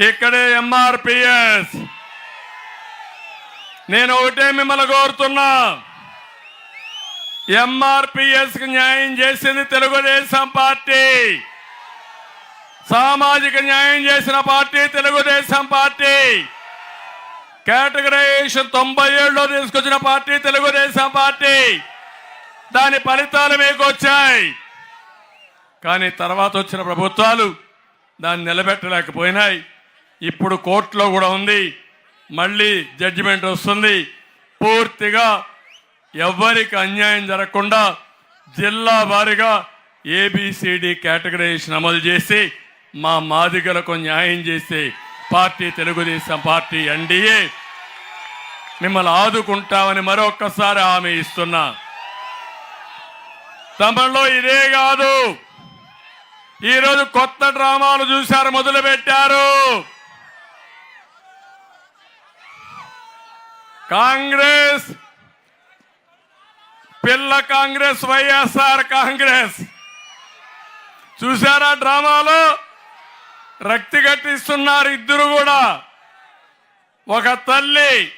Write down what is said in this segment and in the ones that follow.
ఇక్కడే ఎంఆర్పిఎస్ నేను ఒకటే మిమ్మల్ని కోరుతున్నా. ఎంఆర్పిఎస్కి న్యాయం చేసింది తెలుగుదేశం పార్టీ. సామాజిక న్యాయం చేసిన పార్టీ తెలుగుదేశం పార్టీ. కేటగరైజేషన్ తొంభై ఏడులో తీసుకొచ్చిన పార్టీ తెలుగుదేశం పార్టీ. దాని ఫలితాలు మీకు వచ్చాయి. కానీ తర్వాత వచ్చిన ప్రభుత్వాలు దాన్ని నిలబెట్టలేకపోయినాయి. ఇప్పుడు కోర్టులో కూడా ఉంది. మళ్ళీ జడ్జిమెంట్ వస్తుంది. పూర్తిగా ఎవ్వరికి అన్యాయం జరగకుండా జిల్లా వారీగా ఏబిసిడి కేటగరైజేషన్ అమలు చేసి మా మాదిగలకు న్యాయం చేసే పార్టీ తెలుగుదేశం పార్టీ ఎన్డీఏ మిమ్మల్ని ఆదుకుంటామని మరొక్కసారి హామీ ఇస్తున్నా. తమలో ఇదే కాదు. ఈరోజు కొత్త డ్రామాలు చూశారు మొదలుపెట్టారు. కాంగ్రెస్! పిల్ల కాంగ్రెస్ వైఎస్ఆర్ కాంగ్రెస్! చూసారా డ్రామాలో? రక్తి కట్టిస్తున్నారు ఇద్దరు కూడా. ఒక తల్లి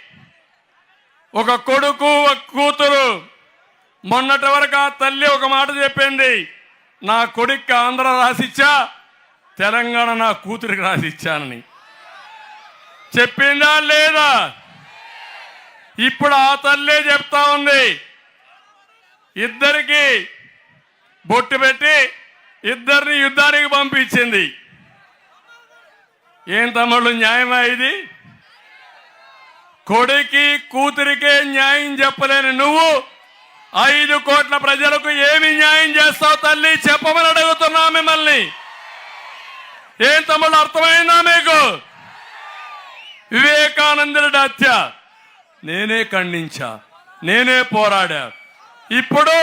ఒక కొడుకు ఒక కూతురు. మొన్నటి వరకు ఆ తల్లి ఒక మాట చెప్పింది. నా కొడుక్కి ఆంధ్ర రాసిచ్చా తెలంగాణ నా కూతురికి రాసిచ్చానని. చెప్పిందా లేదా? ఇప్పుడు ఆ తల్లే చెప్తా ఉంది. ఇద్దరికి బొట్టు పెట్టి ఇద్దరిని యుద్ధానికి పంపించింది. ఏం తమ్ముళ్ళు న్యాయమా ఇది? కొడుకి కూతురికే న్యాయం చెప్పలేని నువ్వు ఐదు కోట్ల ప్రజలకు ఏమి న్యాయం చేస్తావు తల్లి? చెప్పమని అడుగుతున్నా మిమ్మల్ని. ఏం తమ్ముళ్ళు అర్థమైందా మీకు? వివేకానందుడి హత్య. నేనే ఖండించా నేనే పోరాడా. ఇప్పుడు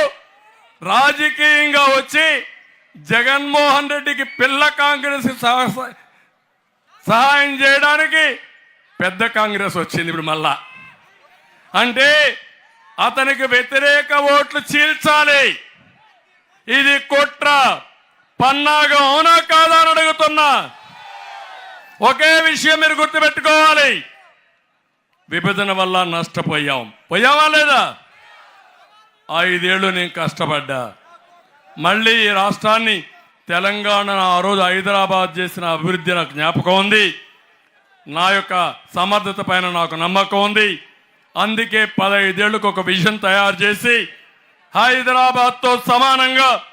రాజకీయంగా వచ్చి జగన్మోహన్ రెడ్డికి పిల్ల కాంగ్రెస్ సహాయం చేయడానికి పెద్ద కాంగ్రెస్ వచ్చింది ఇప్పుడు మళ్ళా. అంటే అతనికి వ్యతిరేక ఓట్లు చీల్చాలి. ఇది కుట్ర. పన్నాగం అవునా కాదా అని అడుగుతున్నా. ఒకే విషయం మీరు గుర్తుపెట్టుకోవాలి. విభజన వల్ల నష్టపోయాం. పోయావా లేదా? ఐదేళ్ళు నేను కష్టపడ్డా. మళ్ళీ ఈ రాష్ట్రాన్ని తెలంగాణ ఆ రోజు హైదరాబాద్ చేసిన అభివృద్ధి నాకు జ్ఞాపకం ఉంది. నా యొక్క సమర్థత పైన నాకు నమ్మకం ఉంది. అందుకే పదహైదేళ్ళకు ఒక విజన్ తయారు చేసి హైదరాబాద్తో సమానంగా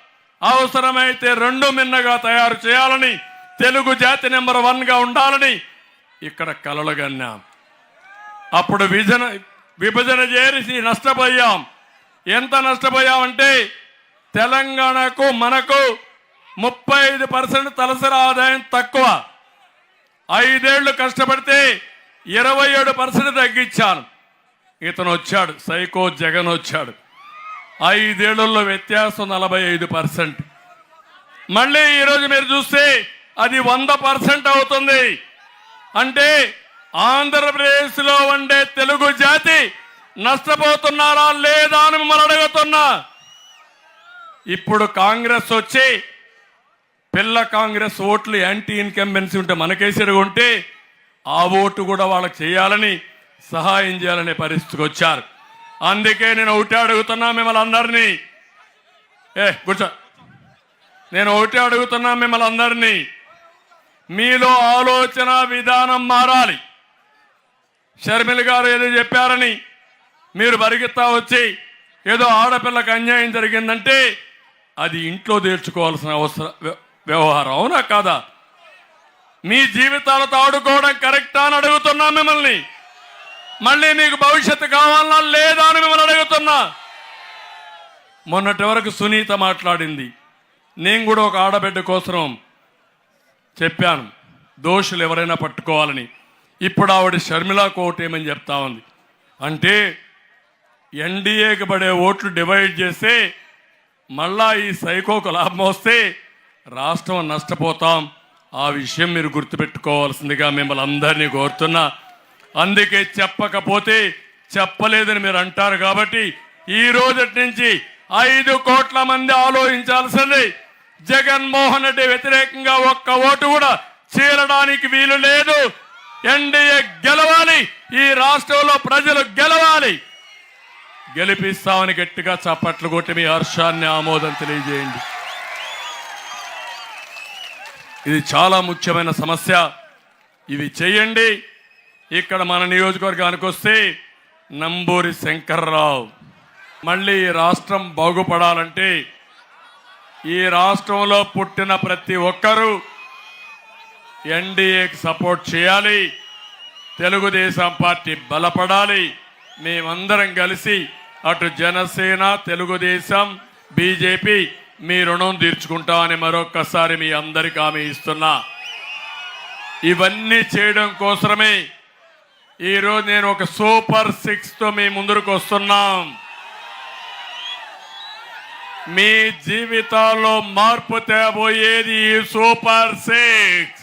అవసరమైతే రెండు మిన్నగా తయారు చేయాలని తెలుగు జాతి నెంబర్ వన్గా ఉండాలని ఇక్కడ కలలుగన్నాం. అప్పుడు విభజన విభజన చేసి నష్టపోయాం. ఎంత నష్టపోయామంటే తెలంగాణకు మనకు ముప్పై ఐదు పర్సెంట్ తలసరి ఆదాయం తక్కువ. ఐదేళ్ళు కష్టపడితే ఇరవై ఏడు పర్సెంట్ తగ్గించాను. ఇతను వచ్చాడు సైకో జగన్ వచ్చాడు. ఐదేళ్ళలో వ్యత్యాసం నలభై ఐదు పర్సెంట్. మళ్ళీ ఈరోజు మీరు చూస్తే అది వంద పర్సెంట్ అవుతుంది. అంటే ఆంధ్రప్రదేశ్లో ఉండే తెలుగు జాతి నష్టపోతున్నారా లేదా అని మిమ్మల్ని అడుగుతున్నా. ఇప్పుడు కాంగ్రెస్ వచ్చి పిల్ల కాంగ్రెస్ ఓట్లు యాంటీ ఇన్కంబెన్సీ ఉంటే మనకేసరి ఉంటే ఆ ఓటు కూడా వాళ్ళకి చేయాలని సహాయం చేయాలనే పరిస్థితికి వచ్చారు. అందుకే నేను ఒకటే అడుగుతున్నా మిమ్మల్ని అందరినీ. ఏ కూర్చో. నేను ఒకటే అడుగుతున్నా మిమ్మల్ని అందరినీ. మీలో ఆలోచన విధానం మారాలి. షర్మిల గారు ఏదో చెప్పారని మీరు పరిగెత్తా వచ్చి ఏదో ఆడపిల్లకి అన్యాయం జరిగిందంటే అది ఇంట్లో తీర్చుకోవాల్సిన అవసరం వ్యవహారం. అవునా కాదా? మీ జీవితాలతో ఆడుకోవడం కరెక్టా అని అడుగుతున్నా మిమ్మల్ని. మళ్ళీ మీకు భవిష్యత్తు కావాలన్నా లేదా అని మిమ్మల్ని అడుగుతున్నా. మొన్నటి వరకు సునీత మాట్లాడింది. నేను కూడా ఒక ఆడబిడ్డ కోసం చెప్పాను. దోషులు ఎవరైనా పట్టుకోవాలని. ఇప్పుడు ఆవిడ షర్మిలా కోటేమని చెప్తా ఉంది? అంటే ఎన్డీఏకి పడే ఓట్లు డివైడ్ చేస్తే మళ్ళా ఈ సైకోకు లాభం వస్తే రాష్ట్రం నష్టపోతాం. ఆ విషయం మీరు గుర్తుపెట్టుకోవాల్సిందిగా మిమ్మల్ని అందరినీ కోరుతున్నా. అందుకే చెప్పకపోతే చెప్పలేదని మీరు అంటారు కాబట్టి ఈ రోజటి నుంచి ఐదు కోట్ల మంది ఆలోచించాల్సింది. జగన్మోహన్ రెడ్డి వ్యతిరేకంగా ఒక్క ఓటు కూడా చేరడానికి వీలు లేదు. ఎన్డీఏ గెలవాలి ఈ రాష్ట్రంలో ప్రజలు గెలవాలి. గెలిపిస్తామని గట్టిగా చప్పట్లు కొట్టి మీ హర్షాన్ని ఆమోదం తెలియజేయండి. ఇది చాలా ముఖ్యమైన సమస్య. ఇవి చేయండి. ఇక్కడ మన నియోజకవర్గానికి వస్తే నంబూరి శంకర్రావు. మళ్ళీ ఈ రాష్ట్రం బాగుపడాలంటే ఈ రాష్ట్రంలో పుట్టిన ప్రతి ఒక్కరూ ఎన్డీఏకి సపోర్ట్ చేయాలి. తెలుగుదేశం పార్టీ బలపడాలి. మేమందరం కలిసి అటు జనసేన తెలుగుదేశం బీజేపీ మీ రుణం తీర్చుకుంటామని మరొక్కసారి మీ అందరికి హామీ ఇస్తున్నా. ఇవన్నీ చేయడం కోసమే ఈరోజు నేను ఒక సూపర్ సిక్స్తో మీ ముందుకు వస్తున్నాం. మీ జీవితాల్లో మార్పు తేబోయేది ఈ సూపర్ సిక్స్.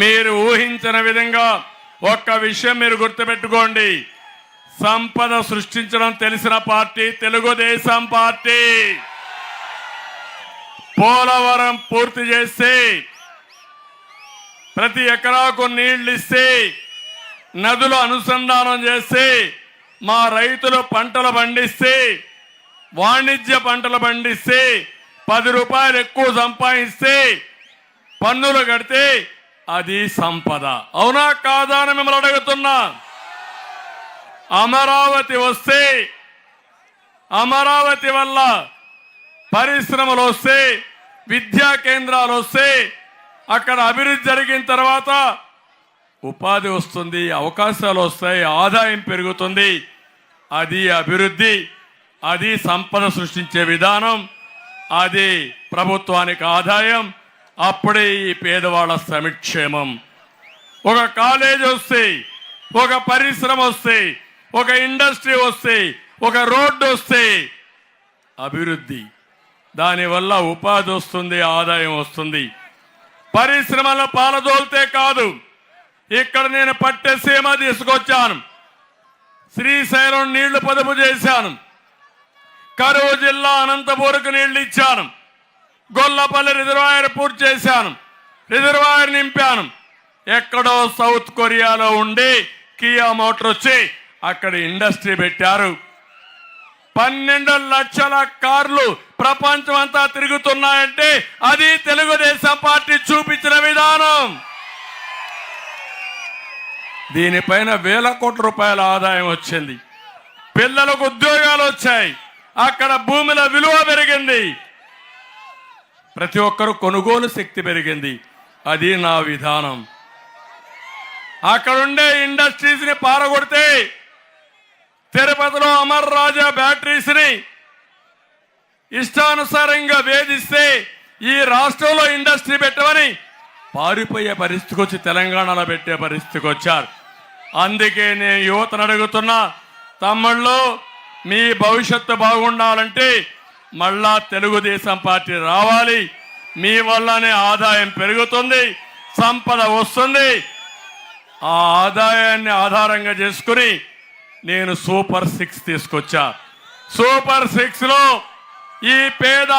మీరు ఊహించిన విధంగా ఒక్క విషయం మీరు గుర్తుపెట్టుకోండి. సంపద సృష్టించడం తెలిసిన పార్టీ తెలుగుదేశం పార్టీ. పోలవరం పూర్తి చేస్తే ప్రతి ఎకరాకు నీళ్ళు ఇస్తే నదులు అనుసంధానం చేస్తే మా రైతులు పంటలు పండిస్తే వాణిజ్య పంటలు పండిస్తే పది రూపాయలు ఎక్కువ సంపాదిస్తే పన్నులు కడితే అది సంపద. అవునా కాదా అని మిమ్మల్ని అడుగుతున్నా. అమరావతి వస్తే అమరావతి వల్ల పరిశ్రమలు వస్తే విద్యా కేంద్రాలు వస్తే అక్కడ అభివృద్ధి జరిగిన తర్వాత ఉపాధి వస్తుంది అవకాశాలు వస్తాయి ఆదాయం పెరుగుతుంది. అది అభివృద్ధి అది సంపద సృష్టించే విధానం అది ప్రభుత్వానికి ఆదాయం అప్పుడే ఈ పేదవాళ్ళ సమిక్షేమం. ఒక కాలేజ్ వస్తే ఒక పరిశ్రమ వస్తే ఒక ఇండస్ట్రీ వస్తే ఒక రోడ్డు వస్తే అభివృద్ధి. దానివల్ల ఉపాధి వస్తుంది ఆదాయం వస్తుంది. పరిశ్రమల పాలదోల్తే కాదు ఇక్కడ నేను పట్టె సీమ తీసుకొచ్చాను. శ్రీశైలం నీళ్ళు పొదుపు చేశాను. కరువు జిల్లా అనంతపూర్కు నీళ్ళు ఇచ్చాను. గొల్లపల్లి రిజర్వాయర్ పూర్తి చేశాను. రిజర్వాయర్ నింపాను. ఎక్కడో సౌత్ కొరియాలో ఉండి కియా మోటార్ వచ్చి అక్కడ ఇండస్ట్రీ పెట్టారు. పన్నెండు లక్షల కార్లు ప్రపంచం అంతా తిరుగుతున్నాయంటే అది తెలుగుదేశం పార్టీ చూపించిన విధానం. దీనిపైన వేల కోట్ల రూపాయల ఆదాయం వచ్చింది. పిల్లలకు ఉద్యోగాలు వచ్చాయి. అక్కడ భూముల విలువ పెరిగింది. ప్రతి ఒక్కరు కొనుగోలు శక్తి పెరిగింది. అది నా విధానం. అక్కడుండే ఇండస్ట్రీస్ని పారగొడితే తిరుపతిలో అమర్ రాజా బ్యాటరీస్ని ఇష్టానుసారంగా వేధిస్తే ఈ రాష్ట్రంలో ఇండస్ట్రీ పెట్టమని పారిపోయే పరిస్థితికి వచ్చి తెలంగాణలో పెట్టే పరిస్థితికి వచ్చారు. అందుకే నేను యువతను అడుగుతున్నా తమ్ముళ్ళు మీ భవిష్యత్తు బాగుండాలంటే మళ్ళా తెలుగుదేశం పార్టీ రావాలి. మీ వల్లనే ఆదాయం పెరుగుతుంది సంపద వస్తుంది. ఆ ఆదాయాన్ని ఆధారంగా చేసుకుని నేను సూపర్ సిక్స్ తీసుకొచ్చా. సూపర్ సిక్స్లో ఈ పేద